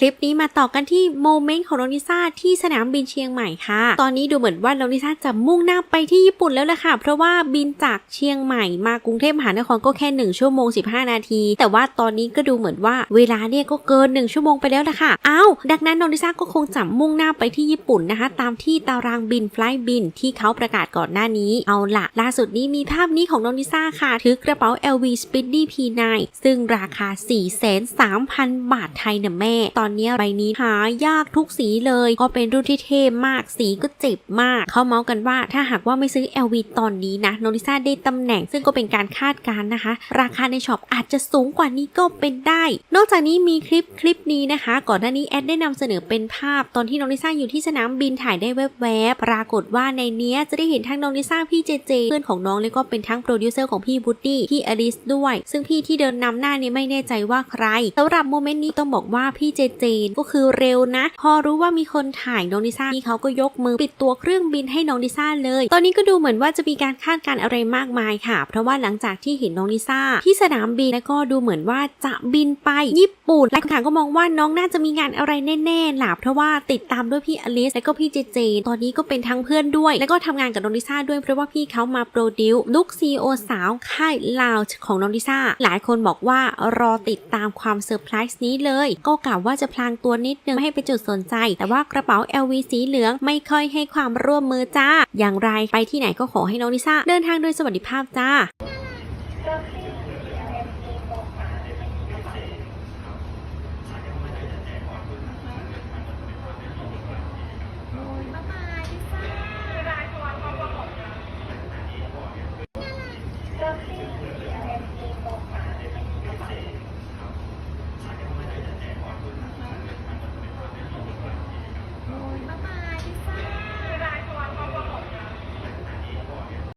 คลิปนี้มาต่อกันที่โมเมนต์ของน้องลิซ่าที่สนามบินเชียงใหม่ค่ะ ตอนนี้ดูเหมือนว่าน้องลิซ่าจะมุ่งหน้าไปที่ญี่ปุ่นแล้วล่ะค่ะ เพราะว่าบินจากเชียงใหม่มากรุงเทพมหานครก็แค่ 1 ชั่วโมง 15 นาที แต่ว่าตอนนี้ก็ดูเหมือนว่าเวลาเนี่ยก็เกิน 1 ชั่วโมงไปแล้วล่ะค่ะ อ้าว ดังนั้นน้องลิซ่าก็คงจะมุ่งหน้าไปที่ญี่ปุ่นนะคะ ตามที่ตารางบินไฟล์บินที่เขาประกาศก่อนหน้านี้ เอาล่ะ ล่าสุดนี้มีภาพนี้ของน้องลิซ่าค่ะ ถือกระเป๋า LV Speedy P9 ซึ่งราคา 4,300,000บาทไทยนะแม่ ตอนนี้ใบนี้หายากทุกสีเลย ก็เป็นรุ่นที่เท่มากสีก็เจ็บมาก เขาเมาส์กันว่าถ้าหากว่าไม่ซื้อ LV ตอนนี้นะน้องลิซ่าได้ตำแหน่ง ซึ่งก็เป็นการคาดการณ์นะคะ ราคาในช็อปอาจจะสูงกว่านี้ก็เป็นได้ นอกจากนี้มีคลิปคลิปนี้นะคะ ก่อนหน้านี้แอดได้นำเสนอเป็นภาพ ตอนที่น้องลิซ่าอยู่ที่สนามบินถ่ายได้แวบๆปรากฏว่าในเนี้ยจะได้เห็นทั้งน้องลิซ่าพี่เจเจเพื่อนของน้องแล้วก็เป็นทั้งโปรดิวเซอร์ของพี่บูดดี้พี่อลิสด้วย ซึ่งพี่ที่เดินนำหน้านี้ไม่แน่ใจว่าใครสำหรับโมเมนต์นี้ต้องบอกว่าพี่เจเจก็คือเร็วนะ พอรู้ว่ามีคนถ่ายน้องลิซ่าพี่เขาก็ยกมือปิดตัวเครื่องบินให้น้องลิซ่าเลย ตอนนี้ก็ดูเหมือนว่าจะมีการคาดการณ์อะไรมากมายค่ะ เพราะว่าหลังจากที่เห็นน้องลิซ่าที่สนามบินแล้วก็ดูเหมือนว่าจะบินไปญี่ปุ่นและข่าวก็มองว่าน้องน่าจะมีงานอะไรแน่ๆล่ะเพราะว่าติดตามด้วยพี่อลิสและก็พี่เจเจ ตอนนี้ก็เป็นทั้งเพื่อนด้วย แล้วก็ทำงานกับน้องลิซ่าด้วยเพราะว่าพี่เขามาโปรดิวลุกซีโอสาวค่ายลาวของน้องลิซ่าหลายคนบอกว่ารอติดตามความเซอร์ไพรส์นี้เลย ก็กล่าวว่าจะจะพลางตัวนิดนึงไม่ให้เป็นจุดสนใจ แต่ว่ากระเป๋า LV สีเหลืองไม่ค่อยให้ความร่วมมือจ้า อย่างไรไปที่ไหนก็ขอให้น้องลิซ่าเดินทางโดยสวัสดิภาพจ้า